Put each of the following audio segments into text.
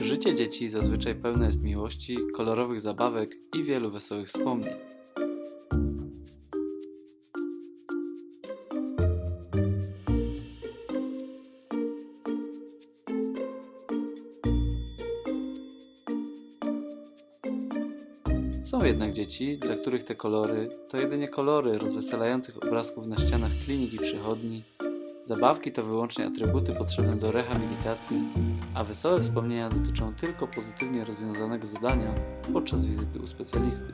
Życie dzieci zazwyczaj pełne jest miłości, kolorowych zabawek i wielu wesołych wspomnień. Są jednak dzieci, dla których te kolory to jedynie kolory rozweselających obrazków na ścianach klinik i przychodni. Zabawki to wyłącznie atrybuty potrzebne do rehabilitacji, a wesołe wspomnienia dotyczą tylko pozytywnie rozwiązanego zadania podczas wizyty u specjalisty.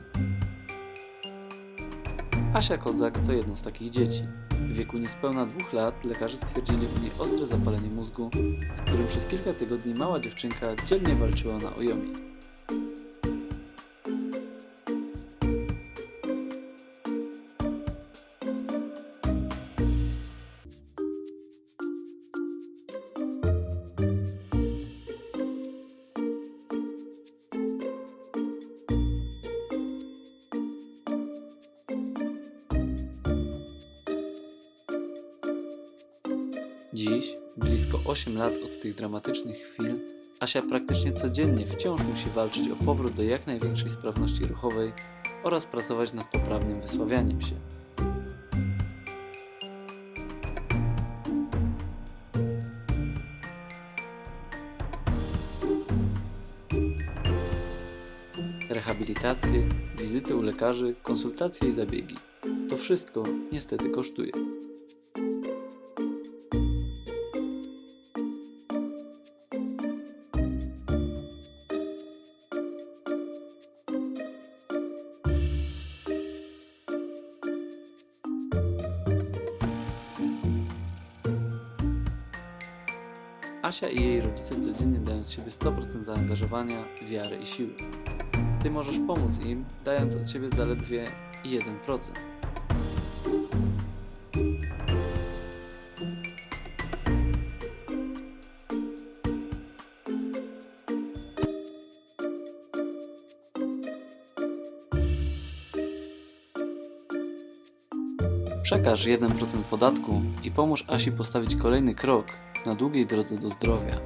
Asia Kozak to jedno z takich dzieci. W wieku niespełna dwóch lat lekarze stwierdzili u niej ostre zapalenie mózgu, z którym przez kilka tygodni mała dziewczynka dzielnie walczyła na ojomie. Dziś, blisko 8 lat od tych dramatycznych chwil, Asia praktycznie codziennie wciąż musi walczyć o powrót do jak największej sprawności ruchowej oraz pracować nad poprawnym wysławianiem się. Rehabilitacje, wizyty u lekarzy, konsultacje i zabiegi. To wszystko niestety kosztuje. Asia i jej rodzice codziennie dają z siebie 100% zaangażowania, wiary i siły. Ty możesz pomóc im, dając od siebie zaledwie 1%. Przekaż 1% podatku i pomóż Asi postawić kolejny krok na długiej drodze do zdrowia.